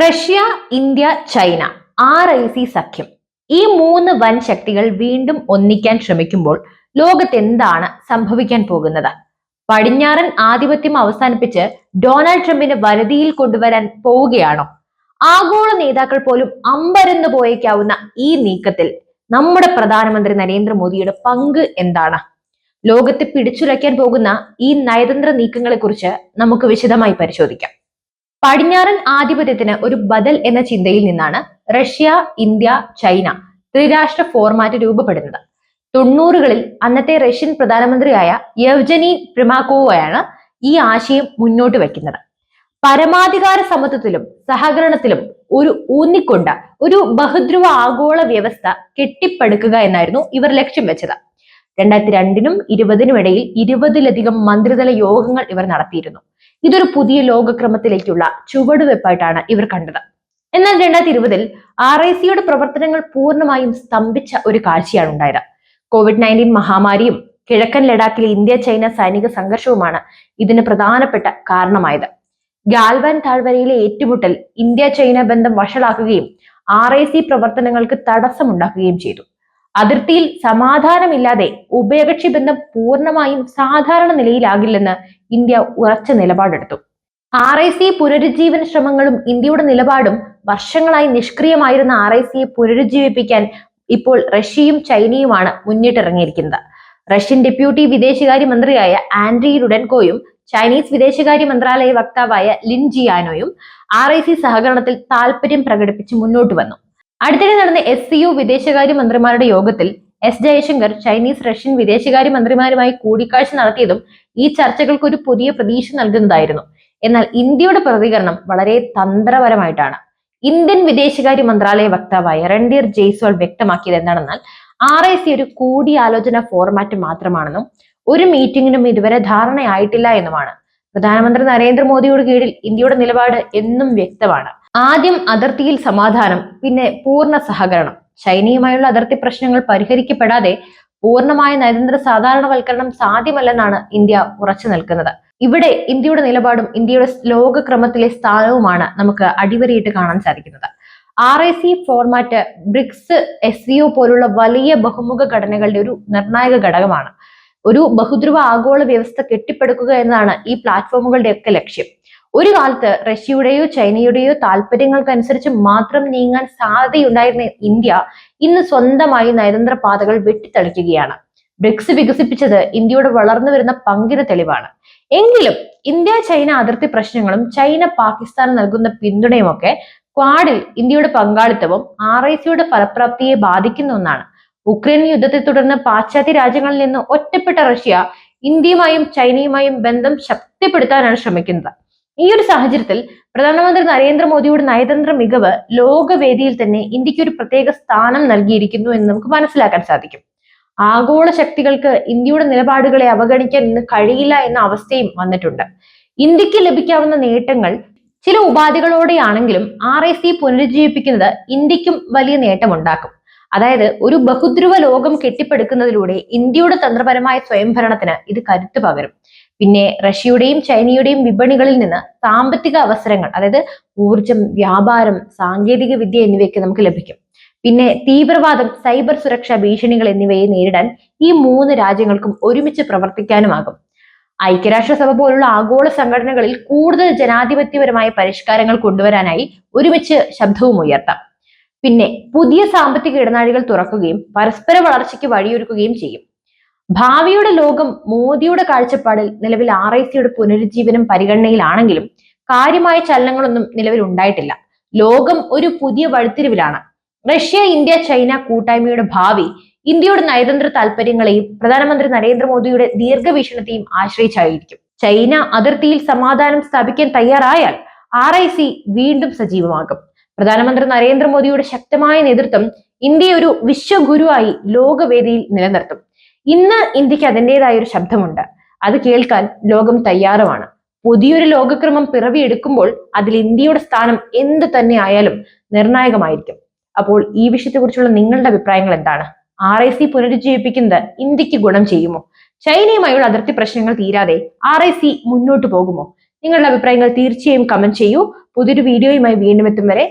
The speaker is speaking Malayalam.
Russia India China R I C സഖ്യം. ഈ മൂന്ന് വൻ ശക്തികൾ വീണ്ടും ഒന്നിക്കാൻ ശ്രമിക്കുമ്പോൾ ലോകത്ത് എന്താണ് സംഭവിക്കാൻ പോകുന്നത്? പടിഞ്ഞാറൻ ആധിപത്യം അവസാനിപ്പിച്ച് ഡൊണാൾഡ് ട്രംപിനെ വരതിയിൽ കൊണ്ടുവരാൻ പോവുകയാണോ? ആഗോള നേതാക്കൾ പോലും അമ്പരന്ന് പോയേക്കാവുന്ന ഈ നീക്കത്തിൽ നമ്മുടെ പ്രധാനമന്ത്രി നരേന്ദ്രമോദിയുടെ പങ്ക് എന്താണ്? ലോകത്തെ പിടിച്ചുലയ്ക്കാൻ പോകുന്ന ഈ നയതന്ത്ര നീക്കങ്ങളെക്കുറിച്ച് നമുക്ക് വിശദമായി പരിശോധിക്കാം. പടിഞ്ഞാറൻ ആധിപത്യത്തിന് ഒരു ബദൽ എന്ന ചിന്തയിൽ നിന്നാണ് റഷ്യ ഇന്ത്യ ചൈന ത്രിരാഷ്ട്ര ഫോർമാറ്റ് രൂപപ്പെടുന്നത്. തൊണ്ണൂറുകളിൽ അന്നത്തെ റഷ്യൻ പ്രധാനമന്ത്രിയായ യവ്ജനി പ്രിമാക്കോവയാണ് ഈ ആശയം മുന്നോട്ട് വയ്ക്കുന്നത്. പരമാധികാര സമത്വത്തിലും സഹകരണത്തിലും ഒരു ഊന്നിക്കൊണ്ട ഒരു ബഹുദ്രുവ ആഗോള വ്യവസ്ഥ കെട്ടിപ്പടുക്കുക എന്നായിരുന്നു ഇവർ ലക്ഷ്യം വെച്ചത്. രണ്ടായിരത്തി രണ്ടിനും ഇരുപതിനും ഇടയിൽ ഇരുപതിലധികം മന്ത്രിതല യോഗങ്ങൾ ഇവർ നടത്തിയിരുന്നു. ഇതൊരു പുതിയ ലോകക്രമത്തിലേക്കുള്ള ചുവടുവെപ്പായിട്ടാണ് ഇവർ കണ്ടത്. എന്നാൽ രണ്ടായിരത്തി ഇരുപതിൽ ആർ ഐ സിയുടെ പ്രവർത്തനങ്ങൾ പൂർണമായും സ്തംഭിച്ച ഒരു കാഴ്ചയാണ് ഉണ്ടായത്. കോവിഡ് നയന്റീൻ മഹാമാരിയും കിഴക്കൻ ലഡാക്കിലെ ഇന്ത്യ ചൈന സൈനിക സംഘർഷവുമാണ് ഇതിന് പ്രധാനപ്പെട്ട കാരണമായത്. ഗാൽവാൻ താഴ്വരയിലെ ഏറ്റുമുട്ടൽ ഇന്ത്യ ചൈന ബന്ധം വഷളാക്കുകയും ആർ ഐ സി പ്രവർത്തനങ്ങൾക്ക് തടസ്സമുണ്ടാക്കുകയും ചെയ്തു. അതിർത്തിയിൽ സമാധാനമില്ലാതെ ഉഭയകക്ഷി ബന്ധം പൂർണമായും സാധാരണ നിലയിലാകില്ലെന്ന് ഇന്ത്യ ഉറച്ച നിലപാടെടുത്തു. ആർ ഐ സി പുനരുജ്ജീവന ശ്രമങ്ങളും ഇന്ത്യയുടെ നിലപാടും വർഷങ്ങളായി നിഷ്ക്രിയമായിരുന്ന ആർ ഐ സിയെ പുനരുജ്ജീവിപ്പിക്കാൻ ഇപ്പോൾ റഷ്യയും ചൈനയുമാണ് മുന്നിട്ടിറങ്ങിയിരിക്കുന്നത്. റഷ്യൻ ഡെപ്യൂട്ടി വിദേശകാര്യ മന്ത്രിയായ ആൻഡ്രി റുഡൻകോയും ചൈനീസ് വിദേശകാര്യ മന്ത്രാലയ വക്താവായ ലിൻ ജിയാനോയും ആർ ഐ സി സഹകരണത്തിൽ താൽപര്യം പ്രകടിപ്പിച്ച് മുന്നോട്ട് വന്നു. അടുത്തിടെ നടന്ന എസ് സി വിദേശകാര്യ മന്ത്രിമാരുടെ യോഗത്തിൽ എസ് ജയശങ്കർ ചൈനീസ് റഷ്യൻ വിദേശകാര്യ മന്ത്രിമാരുമായി കൂടിക്കാഴ്ച നടത്തിയതും ഈ ചർച്ചകൾക്ക് ഒരു പുതിയ പ്രതീക്ഷ നൽകുന്നതായിരുന്നു. എന്നാൽ ഇന്ത്യയുടെ പ്രതികരണം വളരെ തന്ത്രപരമായിട്ടാണ്. ഇന്ത്യൻ വിദേശകാര്യ മന്ത്രാലയ വക്താവായ രൺധീർ ജയ്സ്വാൾ വ്യക്തമാക്കിയത് എന്താണെന്നാൽ ആർ ഐ സി ഒരു കൂടിയാലോചന ഫോർമാറ്റ് മാത്രമാണെന്നും ഒരു മീറ്റിംഗിനും ഇതുവരെ ധാരണയായിട്ടില്ല എന്നുമാണ്. പ്രധാനമന്ത്രി നരേന്ദ്രമോദിയുടെ കീഴിൽ ഇന്ത്യയുടെ നിലപാട് എന്നും വ്യക്തമാണ്. ആദ്യം അതിർത്തിയിൽ സമാധാനം പിന്നെ പൂർണ സഹകരണം. ചൈനയുമായുള്ള അതിർത്തി പ്രശ്നങ്ങൾ പരിഹരിക്കപ്പെടാതെ പൂർണമായ നയതന്ത്ര സാധാരണവൽക്കരണം സാധ്യമല്ലെന്നാണ് ഇന്ത്യ ഉറച്ചു നിൽക്കുന്നത്. ഇവിടെ ഇന്ത്യയുടെ നിലപാടും ഇന്ത്യയുടെ ലോകക്രമത്തിലെ സ്ഥാനവുമാണ് നമുക്ക് അടിവരയിട്ട് കാണാൻ സാധിക്കുന്നത്. R I C format BRICS S CO പോലുള്ള വലിയ ബഹുമുഖ ഘടനകളുടെ ഒരു നിർണായക ഘടകമാണ്. ഒരു ബഹുദ്രുവ ആഗോള വ്യവസ്ഥ കെട്ടിപ്പടുക്കുക എന്നതാണ് ഈ പ്ലാറ്റ്ഫോമുകളുടെയൊക്കെ ലക്ഷ്യം. ഒരു കാലത്ത് റഷ്യയുടെയോ ചൈനയുടെയോ താല്പര്യങ്ങൾക്കനുസരിച്ച് മാത്രം നീങ്ങാൻ സാധ്യതയുണ്ടായിരുന്ന ഇന്ത്യ ഇന്ന് സ്വന്തമായി നയതന്ത്ര പാതകൾ വെട്ടിത്തെളിക്കുകയാണ്. ബ്രിക്സ് വികസിപ്പിച്ചത് ഇന്ത്യയുടെ വളർന്നു വരുന്ന പങ്കിന് തെളിവാണ്. എങ്കിലും ഇന്ത്യ ചൈന അതിർത്തി പ്രശ്നങ്ങളും ചൈന പാകിസ്ഥാൻ നൽകുന്ന പിന്തുണയുമൊക്കെ ക്വാഡിൽ ഇന്ത്യയുടെ പങ്കാളിത്തവും ആർ ഐ സിയുടെ ഫലപ്രാപ്തിയെ ബാധിക്കുന്ന ഒന്നാണ്. ഉക്രൈൻ യുദ്ധത്തെ തുടർന്ന് പാശ്ചാത്യ രാജ്യങ്ങളിൽ നിന്ന് ഒറ്റപ്പെട്ട റഷ്യ ഇന്ത്യയുമായും ചൈനയുമായും ബന്ധം ശക്തിപ്പെടുത്താനാണ് ശ്രമിക്കുന്നത്. ഈ ഒരു സാഹചര്യത്തിൽ പ്രധാനമന്ത്രി നരേന്ദ്രമോദിയുടെ നയതന്ത്ര മികവ് ലോകവേദിയിൽ തന്നെ ഇന്ത്യയ്ക്ക് ഒരു പ്രത്യേക സ്ഥാനം നൽകിയിരിക്കുന്നു എന്ന് നമുക്ക് മനസ്സിലാക്കാൻ സാധിക്കും. ആഗോള ശക്തികൾക്ക് ഇന്ത്യയുടെ നിലപാടുകളെ അവഗണിക്കാൻ ഇന്ന് കഴിയില്ല എന്ന അവസ്ഥയും വന്നിട്ടുണ്ട്. ഇന്ത്യയ്ക്ക് ലഭിക്കാവുന്ന നേട്ടങ്ങൾ ചില ഉപാധികളോടെയാണെങ്കിലും ആർ ഐ സി പുനരുജ്ജീവിപ്പിക്കുന്നത് ഇന്ത്യക്കും വലിയ നേട്ടമുണ്ടാക്കും. അതായത് ഒരു ബഹുദ്രുവ ലോകം കെട്ടിപ്പടുക്കുന്നതിലൂടെ ഇന്ത്യയുടെ തന്ത്രപരമായ സ്വയംഭരണത്തിന് ഇത് കരുത്തു പകരും. പിന്നെ റഷ്യയുടെയും ചൈനയുടെയും വിപണികളിൽ നിന്ന് സാമ്പത്തിക അവസരങ്ങൾ അതായത് ഊർജം വ്യാപാരം സാങ്കേതിക വിദ്യ എന്നിവയൊക്കെ നമുക്ക് ലഭിക്കും. പിന്നെ തീവ്രവാദം സൈബർ സുരക്ഷാ ഭീഷണികൾ എന്നിവയെ നേരിടാൻ ഈ മൂന്ന് രാജ്യങ്ങൾക്കും ഒരുമിച്ച് പ്രവർത്തിക്കാനുമാകും. ഐക്യരാഷ്ട്രസഭ പോലുള്ള ആഗോള സംഘടനകളിൽ കൂടുതൽ ജനാധിപത്യപരമായ പരിഷ്കാരങ്ങൾ കൊണ്ടുവരാനായി ഒരുമിച്ച് ശബ്ദവും ഉയർത്താം. പിന്നെ പുതിയ സാമ്പത്തിക ഇടനാഴികൾ തുറക്കുകയും പരസ്പര വളർച്ചയ്ക്ക് വഴിയൊരുക്കുകയും ചെയ്യും. ഭാവിയുടെ ലോകം മോദിയുടെ കാഴ്ചപ്പാടിൽ നിലവിൽ ആർ ഐ സിയുടെ പുനരുജ്ജീവനം പരിഗണനയിലാണെങ്കിലും കാര്യമായ ചലനങ്ങളൊന്നും നിലവിൽ ഉണ്ടായിട്ടില്ല. ലോകം ഒരു പുതിയ വഴിത്തിരിവിലാണ്. റഷ്യ ഇന്ത്യ ചൈന കൂട്ടായ്മയുടെ ഭാവി ഇന്ത്യയുടെ നയതന്ത്ര താല്പര്യങ്ങളെയും പ്രധാനമന്ത്രി നരേന്ദ്രമോദിയുടെ ദീർഘവീക്ഷണത്തെയും ആശ്രയിച്ചായിരിക്കും. ചൈന അതിർത്തിയിൽ സമാധാനം സ്ഥാപിക്കാൻ തയ്യാറായാൽ ആർ ഐ സി വീണ്ടും സജീവമാകും. പ്രധാനമന്ത്രി നരേന്ദ്രമോദിയുടെ ശക്തമായ നേതൃത്വം ഇന്ത്യയെ ഒരു വിശ്വഗുരുവായി ലോകവേദിയിൽ നിലനിർത്തും. ഇന്ന് ഇന്ത്യയ്ക്ക് അതിന്റെതായ ഒരു ശബ്ദമുണ്ട്. അത് കേൾക്കാൻ ലോകം തയ്യാറുമാണ്. പുതിയൊരു ലോകക്രമം പിറവിയെടുക്കുമ്പോൾ അതിൽ ഇന്ത്യയുടെ സ്ഥാനം എന്ത് തന്നെ ആയാലും നിർണായകമായിരിക്കും. അപ്പോൾ ഈ വിഷയത്തെക്കുറിച്ചുള്ള നിങ്ങളുടെ അഭിപ്രായങ്ങൾ എന്താണ്? ആർ ഐ സി പുനരുജ്ജീവിപ്പിക്കുന്നത് ഇന്ത്യയ്ക്ക് ഗുണം ചെയ്യുമോ? ചൈനയുമായുള്ള അതിർത്തി പ്രശ്നങ്ങൾ തീരാതെ ആർ ഐ സി മുന്നോട്ട് പോകുമോ? നിങ്ങളുടെ അഭിപ്രായങ്ങൾ തീർച്ചയായും കമന്റ് ചെയ്യൂ. പുതിയൊരു വീഡിയോയുമായി വീണ്ടും എത്തും വരെ